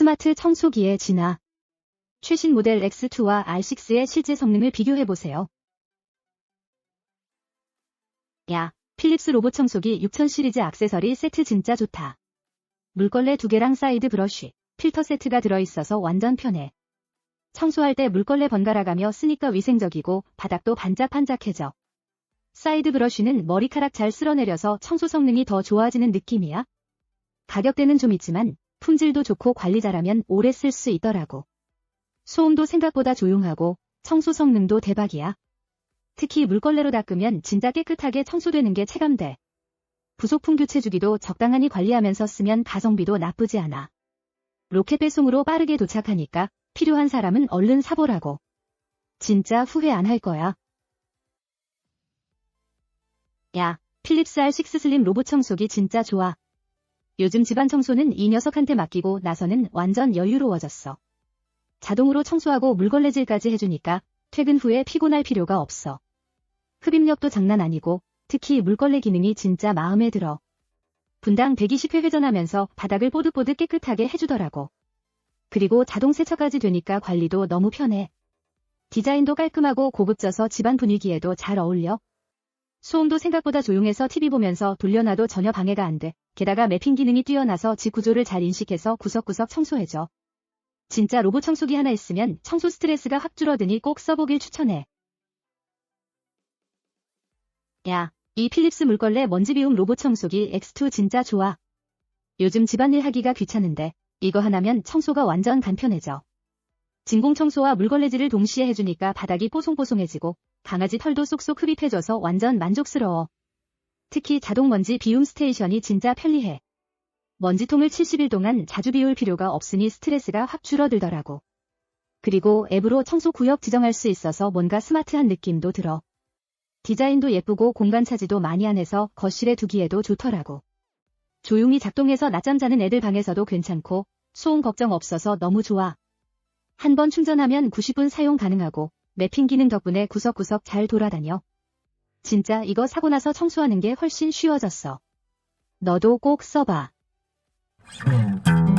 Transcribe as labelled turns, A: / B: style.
A: 스마트 청소기의 진화. 최신 모델 X2와 R6의 실제 성능을 비교해보세요. 야, 필립스 로봇 청소기 6000 시리즈 액세서리 세트 진짜 좋다. 물걸레 두 개랑 사이드 브러쉬, 필터 세트가 들어있어서 완전 편해. 청소할 때 물걸레 번갈아 가며 쓰니까 위생적이고 바닥도 반짝반짝해져. 사이드 브러쉬는 머리카락 잘 쓸어내려서 청소 성능이 더 좋아지는 느낌이야. 가격대는 좀 있지만 품질도 좋고 관리 잘하면 오래 쓸 수 있더라고. 소음도 생각보다 조용하고 청소 성능도 대박이야. 특히 물걸레로 닦으면 진짜 깨끗하게 청소되는 게 체감돼. 부속품 교체 주기도 적당하니 관리하면서 쓰면 가성비도 나쁘지 않아. 로켓 배송으로 빠르게 도착하니까 필요한 사람은 얼른 사보라고. 진짜 후회 안 할 거야. 야, 필립스 R6 슬림 로봇 청소기 진짜 좋아. 요즘 집안 청소는 이 녀석한테 맡기고 나서는 완전 여유로워졌어. 자동으로 청소하고 물걸레질까지 해주니까 퇴근 후에 피곤할 필요가 없어. 흡입력도 장난 아니고 특히 물걸레 기능이 진짜 마음에 들어. 분당 120회 회전하면서 바닥을 뽀득뽀득 깨끗하게 해주더라고. 그리고 자동 세척까지 되니까 관리도 너무 편해. 디자인도 깔끔하고 고급져서 집안 분위기에도 잘 어울려. 소음도 생각보다 조용해서 TV 보면서 돌려놔도 전혀 방해가 안 돼. 게다가 매핑 기능이 뛰어나서 집 구조를 잘 인식해서 구석구석 청소해줘. 진짜 로봇 청소기 하나 있으면 청소 스트레스가 확 줄어드니 꼭 써보길 추천해. 야, 이 필립스 물걸레 먼지 비움 로봇 청소기 X2 진짜 좋아. 요즘 집안일 하기가 귀찮은데 이거 하나면 청소가 완전 간편해져. 진공 청소와 물걸레질을 동시에 해주니까 바닥이 뽀송뽀송해지고 강아지 털도 쏙쏙 흡입해줘서 완전 만족스러워. 특히 자동 먼지 비움 스테이션이 진짜 편리해. 먼지통을 70일 동안 자주 비울 필요가 없으니 스트레스가 확 줄어들더라고. 그리고 앱으로 청소 구역 지정할 수 있어서 뭔가 스마트한 느낌도 들어. 디자인도 예쁘고 공간 차지도 많이 안 해서 거실에 두기에도 좋더라고. 조용히 작동해서 낮잠 자는 애들 방에서도 괜찮고 소음 걱정 없어서 너무 좋아. 한 번 충전하면 90분 사용 가능하고 매핑 기능 덕분에 구석구석 잘 돌아다녀. 진짜 이거 사고 나서 청소하는 게 훨씬 쉬워졌어. 너도 꼭 써봐.
B: 음.